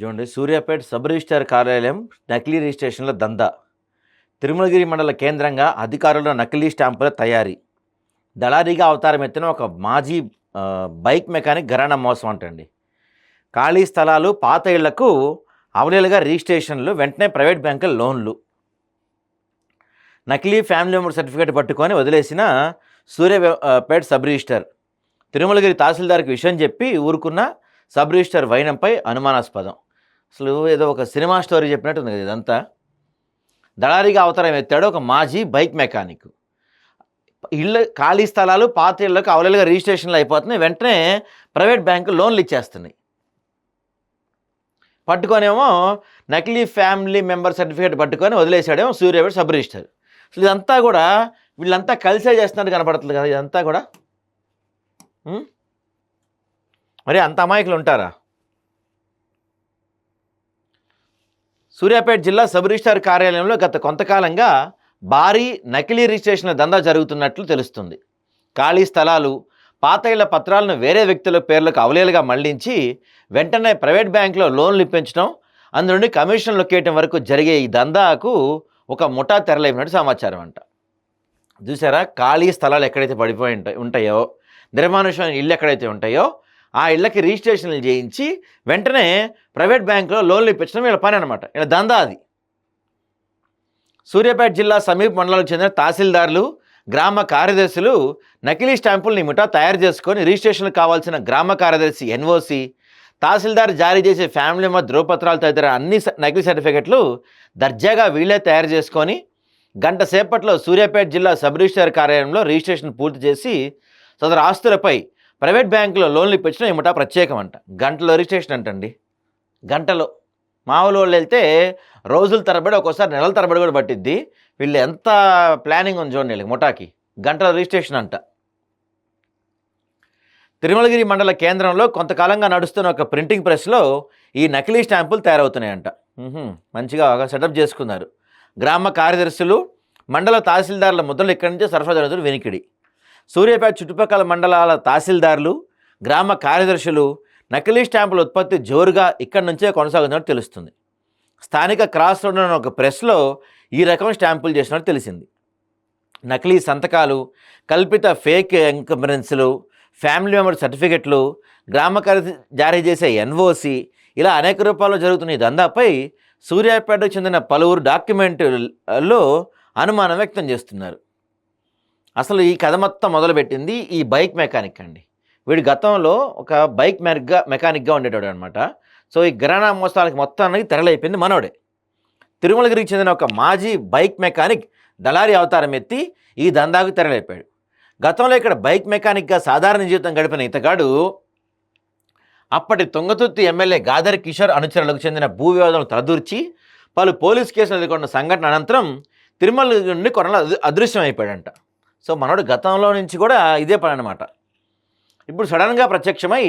చూడండి Suryapet sub registrar కార్యాలయం నకిలీ రిజిస్ట్రేషన్ల దందా. తిరుమలగిరి మండల కేంద్రంగా అధికారుల నకిలీ స్టాంపుల తయారీ. దళారీగా అవతారం ఎత్తిన ఒక మాజీ బైక్ మెకానిక్ ఘరానా మోసం అంటండి. ఖాళీ స్థలాలు పాత ఇళ్ళకు అవలీలుగా రిజిస్ట్రేషన్లు వెంటనే ప్రైవేట్ బ్యాంకుల లోన్లు. నకిలీ ఫ్యామిలీ మెంబర్ సర్టిఫికేట్ పట్టుకొని వదిలేసిన సూర్యపేట సబ్ రిజిస్టర్ తిరుమలగిరి తహసీల్దార్కి విషయం చెప్పి ఊరుకున్న సబ్ రిజిస్టర్ వైనంపై అనుమానాస్పదం. అసలు ఏదో ఒక సినిమా స్టోరీ చెప్పినట్టు ఉంది కదా ఇదంతా. దళారిగా అవతారం ఎత్తాడు ఒక మాజీ బైక్ మెకానిక్. ఇళ్ళ ఖాళీ స్థలాలు పాత ఇళ్ళకు అవలేలుగా రిజిస్ట్రేషన్లు అయిపోతున్నాయి. వెంటనే ప్రైవేట్ బ్యాంకు లోన్లు ఇచ్చేస్తున్నాయి. పట్టుకొనేమో నకిలీ ఫ్యామిలీ మెంబర్ సర్టిఫికేట్ పట్టుకొని వదిలేసాడేమో సూర్యాపేట సబ్ రిజిస్టర్. అసలు ఇదంతా కూడా వీళ్ళంతా కలిసే చేస్తున్నట్టు కనపడుతుంది కదా ఇదంతా కూడా. మరి అంత అమాయకులు ఉంటారా? సూర్యాపేట జిల్లా సబ్ రిజిస్టార్ కార్యాలయంలో గత కొంతకాలంగా భారీ నకిలీ రిజిస్ట్రేషన్ల దందా జరుగుతున్నట్లు తెలుస్తుంది. ఖాళీ స్థలాలు పాత ఇళ్ళ పత్రాలను వేరే వ్యక్తుల పేర్లకు అవలేలుగా మళ్ళించి వెంటనే ప్రైవేట్ బ్యాంకులో లోన్లు ఇప్పించడం అందు నుండి కమిషన్ లొక్కేయటం వరకు జరిగే ఈ దందాకు ఒక ముఠా తెరలేపినట్టు సమాచారం అంట. చూసారా? ఖాళీ స్థలాలు ఎక్కడైతే పడిపోయి ఉంటాయి ఉంటాయో నిర్మానుషమైన ఇల్లు ఎక్కడైతే ఉంటాయో ఆ ఇళ్ళకి రిజిస్ట్రేషన్లు చేయించి వెంటనే ప్రైవేట్ బ్యాంకులో లోన్లు ఇప్పించడం వీళ్ళ పని అనమాట వీళ్ళ దందా అది. సూర్యాపేట జిల్లా సమీప మండలాలకు చెందిన తహసీల్దార్లు గ్రామ కార్యదర్శులు నకిలీ స్టాంపుల్ని ముఠా తయారు చేసుకొని రిజిస్ట్రేషన్లకు కావాల్సిన గ్రామ కార్యదర్శి ఎన్ఓసి తహసీల్దార్ జారీ చేసే ఫ్యామిలీ మా ధృవపత్రాలు తదితర అన్ని స- నకిలీ సర్టిఫికెట్లు దర్జాగా వీళ్ళే తయారు చేసుకొని గంట సేపట్లో సూర్యాపేట జిల్లా సబ్ రిజిస్ట్రార్ కార్యాలయంలో రిజిస్ట్రేషన్ పూర్తి చేసి సదరు ఆస్తులపై ప్రైవేట్ బ్యాంకులో లోన్లు ఇప్పించడం ఈ ముఠా ప్రత్యేకం అంట గంటలో రిజిస్ట్రేషన్ అంటండి. గంటలో. మామూలు వాళ్ళు వెళ్తే రోజుల తరబడి ఒక్కోసారి నెలల తరబడి కూడా పట్టిద్ది. వీళ్ళు ఎంత ప్లానింగ్ ఉంది చూడండి వీళ్ళకి ముఠాకి గంటల రిజిస్ట్రేషన్ అంట. తిరుమలగిరి మండల కేంద్రంలో కొంతకాలంగా నడుస్తున్న ఒక ప్రింటింగ్ ప్రెస్లో ఈ నకిలీ స్టాంపులు తయారవుతున్నాయంట. మంచిగా సెటప్ చేసుకున్నారు. గ్రామ కార్యదర్శులు మండల తహసీల్దారుల ముద్రలు ఇక్కడి నుంచే సరఫరా జరుగుతున్న వెనికిడి. సూర్యాపేట చుట్టుపక్కల మండలాల తహసీల్దారులు గ్రామ కార్యదర్శులు నకిలీ స్టాంపుల ఉత్పత్తి జోరుగా ఇక్కడి నుంచే కొనసాగుతున్నట్టు తెలుస్తుంది. స్థానిక క్రాస్ రోడ్ ఒక ప్రెస్లో ఈ రకం స్టాంపులు చేసినట్టు తెలిసింది. నకిలీ సంతకాలు కల్పిత ఫేక్ ఎంకంబరెన్స్లు ఫ్యామిలీ మెంబర్ సర్టిఫికెట్లు గ్రామ కార్య జారీ చేసే ఎన్ఓసి ఇలా అనేక రూపాల్లో జరుగుతున్న ఈ దందాపై సూర్యాపేటకు చెందిన పలువురు డాక్యుమెంట్లో అనుమానం వ్యక్తం చేస్తున్నారు. అసలు ఈ కథ మొత్తం మొదలుపెట్టింది ఈ బైక్ మెకానిక్ అండి. వీడు గతంలో ఒక బైక్ మెర్గా మెకానిక్గా ఉండేటాడు అనమాట సో ఈ ఘరానా మోసాలకి మొత్తానికి తెరలైపోయింది మనోడే. తిరుమలగిరికి చెందిన ఒక మాజీ బైక్ మెకానిక్ దళారి అవతారం ఎత్తి ఈ దందాకు తెరలైపాడు. గతంలో ఇక్కడ బైక్ మెకానిక్గా సాధారణ జీవితం గడిపిన ఇతగాడు అప్పటి తుంగతుర్తి ఎమ్మెల్యే గాదర్ కిషోర్ అనుచరులకు చెందిన భూ వివాదం తలదూర్చి పలు పోలీస్ కేసులు ఎదుర్కొన్న సంఘటన అనంతరం తిరుమల నుండి కొనలో అదృశ్యమైపోయాడంట. సో మనోడు గతంలో నుంచి కూడా ఇదే పని అనమాట ఇప్పుడు సడన్గా ప్రత్యక్షమై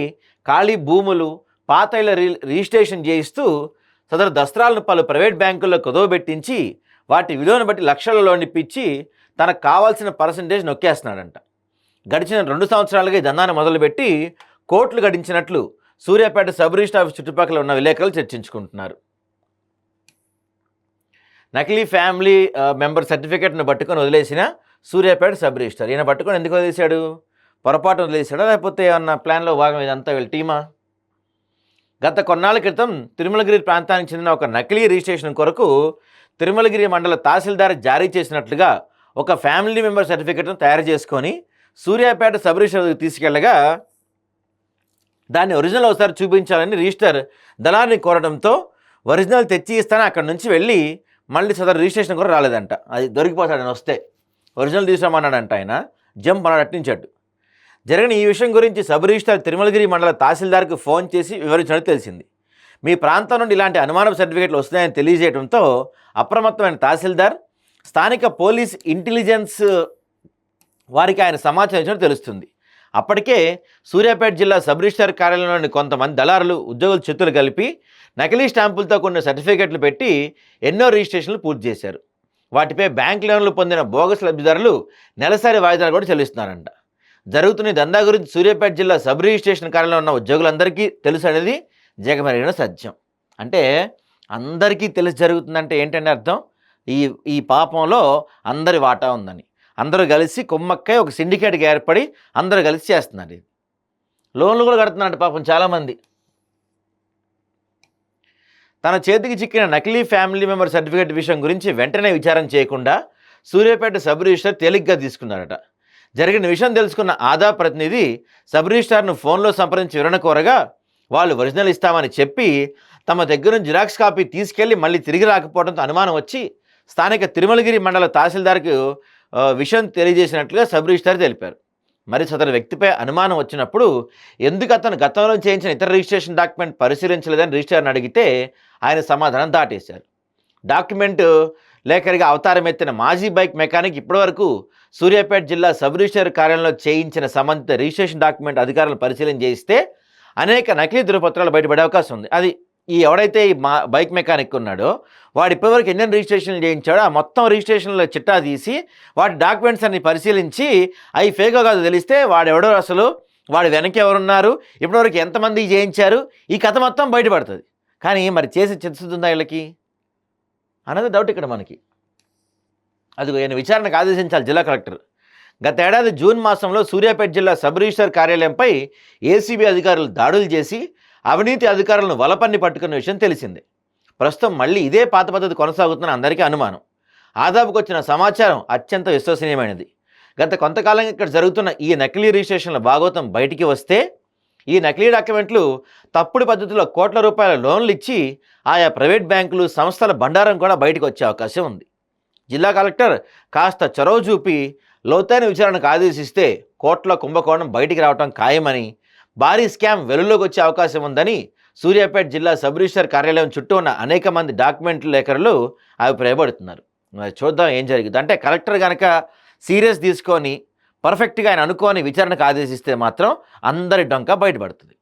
ఖాళీ భూములు పాత ఇళ్ళ రి రిజిస్ట్రేషన్ చేయిస్తూ సదరు దస్త్రాలను పలు ప్రైవేట్ బ్యాంకుల్లో కుదవబెట్టించి వాటి విలువను బట్టి లక్షలలో ఇప్పించి తనకు కావాల్సిన పర్సంటేజ్ నొక్కేస్తున్నాడంట. గడిచిన రెండు సంవత్సరాలుగా ఈ దందాన్ని మొదలుపెట్టి కోట్లు గడించినట్లు సూర్యాపేట సబ్ రిజిస్టర్ ఆఫీస్ చుట్టుపక్కల ఉన్న విలేకరులు చర్చించుకుంటున్నారు. నకిలీ ఫ్యామిలీ మెంబర్ సర్టిఫికేట్ను పట్టుకొని వదిలేసిన సూర్యాపేట సబ్ రిజిస్టర్. ఈయన పట్టుకొని ఎందుకు వదిలేశాడు? పొరపాటు వదిలేశాడా? లేకపోతే ఏమన్నా ప్లాన్లో భాగం ఇదంతా వీళ్ళ టీమా? గత కొన్నాళ్ళ క్రితం తిరుమలగిరి ప్రాంతానికి చెందిన ఒక నకిలీ రిజిస్ట్రేషన్ కొరకు తిరుమలగిరి మండల తహసీల్దార్ జారీ చేసినట్లుగా ఒక ఫ్యామిలీ మెంబర్ సర్టిఫికెట్ను తయారు చేసుకొని సూర్యాపేట సబ్ రిజిస్టర్ తీసుకెళ్ళగా దాన్ని ఒరిజినల్ ఒకసారి చూపించాలని రిజిస్టర్ దళాన్ని కోరడంతో ఒరిజినల్ తెచ్చి ఇస్తాను అక్కడి నుంచి వెళ్ళి మళ్ళీ సదరు రిజిస్ట్రేషన్ కూడా రాలేదంట. అది దొరికిపోతాడని వస్తే. ఒరిజినల్ తీసుకురమ్మన్నాడంట ఆయన. జంప్ అన్నాడు అట్టించాడు జరిగిన ఈ విషయం గురించి సబ్ రిజిస్టార్ తిరుమలగిరి మండల తహసీల్దార్కు ఫోన్ చేసి వివరించినట్టు తెలిసింది. మీ ప్రాంతం నుండి ఇలాంటి అనుమానపు సర్టిఫికేట్లు వస్తున్నాయని తెలియజేయడంతో అప్రమత్తమైన తహసీల్దార్ స్థానిక పోలీస్ ఇంటెలిజెన్స్ వారికి ఆయన సమాచారం ఇచ్చినట్టు తెలుస్తుంది. అప్పటికే సూర్యాపేట జిల్లా సబ్ రిజిస్టార్ కార్యాలయంలోని కొంతమంది దళారులు ఉద్యోగుల చేతులు కలిపి నకిలీ స్టాంపులతో కొన్ని సర్టిఫికెట్లు పెట్టి ఎన్నో రిజిస్ట్రేషన్లు పూర్తి చేశారు. వాటిపై బ్యాంక్ లోన్లు పొందిన బోగస్ లబ్ధిదారులు నెలసరి వాయిదాలు కూడా చెల్లిస్తున్నారంట. జరుగుతున్న దందా గురించి సూర్యాపేట జిల్లా సబ్ రిజిస్ట్రేషన్ కార్యాలయంలో ఉన్న ఉద్యోగులందరికీ తెలుసు అనేది జగమెరిగిన సత్యం. అంటే అందరికీ తెలిసి జరుగుతుందంటే ఏంటంటే అర్థం? ఈ ఈ పాపంలో అందరి వాటా ఉందని. అందరూ కలిసి కుమ్మక్కై ఒక సిండికేట్గా ఏర్పడి అందరూ కలిసి చేస్తున్నారు ఇది. లోన్లు కూడా కడుతున్నారంట పాపం చాలామంది. తన చేతికి చిక్కిన నకిలీ ఫ్యామిలీ మెంబర్ సర్టిఫికేట్ విషయం గురించి వెంటనే విచారం చేయకుండా సూర్యాపేట సబ్ రిజిస్టర్ తేలిగ్గా తీసుకున్నారట. జరిగిన విషయం తెలుసుకున్న ఆదా ప్రతినిధి సబ్ రిజిస్టార్ను ఫోన్లో సంప్రదించి వివరణ కోరగా వాళ్ళు ఒరిజినల్ ఇస్తామని చెప్పి తమ దగ్గర నుంచి జిరాక్స్ కాపీ తీసుకెళ్ళి మళ్ళీ తిరిగి రాకపోవడంతో అనుమానం వచ్చి స్థానిక తిరుమలగిరి మండల తహసీల్దార్కు విషయం తెలియజేసినట్లుగా సబ్ రిజిస్టార్ తెలిపారు. మరి సదరు వ్యక్తిపై అనుమానం వచ్చినప్పుడు ఎందుకు అతను గతంలో చేయించిన ఇతర రిజిస్ట్రేషన్ డాక్యుమెంట్ పరిశీలించలేదని రిజిస్ట్రార్ని అడిగితే ఆయన సమాధానం దాటేశారు. డాక్యుమెంట్ లేఖరిగా అవతారం ఎత్తిన మాజీ బైక్ మెకానిక్ ఇప్పటివరకు సూర్యాపేట జిల్లా సబ్ రిజిస్టర్ కార్యాలయంలో చేయించిన సంబంధిత రిజిస్ట్రేషన్ డాక్యుమెంట్ అధికారులు పరిశీలన చేయిస్తే అనేక నకిలీ ధృవపత్రాలు బయటపడే అవకాశం ఉంది. అది ఈ ఎవడైతే ఈ మా బైక్ మెకానిక్ ఉన్నాడో వాడు ఇప్పటివరకు ఎన్ని రిజిస్ట్రేషన్లు చేయించాడో ఆ మొత్తం రిజిస్ట్రేషన్ల చిట్టా తీసి వాటి డాక్యుమెంట్స్ అన్ని పరిశీలించి అవి ఫేకో కాదు తెలిస్తే వాడెవడో అసలు వాడు వెనక ఎవరున్నారు ఇప్పటివరకు ఎంతమంది చేయించారు ఈ కథ మొత్తం బయటపడుతుంది. కానీ మరి చేసి చిత్తుందా వీళ్ళకి? అన్నది డౌట్ ఇక్కడ మనకి. అది నేను విచారణకు ఆదేశించాలి జిల్లా కలెక్టర్. గత ఏడాది జూన్ మాసంలో సూర్యాపేట జిల్లా సబ్ రిజిస్టర్ కార్యాలయంపై ఏసీబీ అధికారులు దాడులు చేసి అవినీతి అధికారులను వలపన్ని పట్టుకున్న విషయం తెలిసిందే. ప్రస్తుతం మళ్ళీ ఇదే పాత పద్ధతి కొనసాగుతున్న అందరికీ అనుమానం. ఆదాపుకు వచ్చిన సమాచారం అత్యంత విశ్వసనీయమైనది. గత కొంతకాలంగా ఇక్కడ జరుగుతున్న ఈ నకిలీ రిజిస్ట్రేషన్ల భాగోతం బయటికి వస్తే ఈ నకిలీ డాక్యుమెంట్లు తప్పుడు పద్ధతిలో కోట్ల రూపాయల లోన్లు ఇచ్చి ఆయా ప్రైవేట్ బ్యాంకులు సంస్థల బండారం కూడా బయటకు వచ్చే అవకాశం ఉంది. జిల్లా కలెక్టర్ కాస్త చొరవ చూపి లోతైన విచారణకు ఆదేశిస్తే కోట్ల కుంభకోణం బయటికి రావటం ఖాయమని భారీ స్కామ్ వెలుగులోకి వచ్చే అవకాశం ఉందని సూర్యాపేట జిల్లా సబ్ రిజిస్టర్ కార్యాలయం చుట్టూ ఉన్న అనేక మంది డాక్యుమెంట్లు లేఖరులు అభిప్రాయపడుతున్నారు మరి చూద్దాం ఏం జరిగింది. అంటే కలెక్టర్ కనుక సీరియస్ తీసుకొని పర్ఫెక్ట్గా ఆయన అనుకోని విచారణకు ఆదేశిస్తే మాత్రం అందరి డొంక బయటపడుతుంది.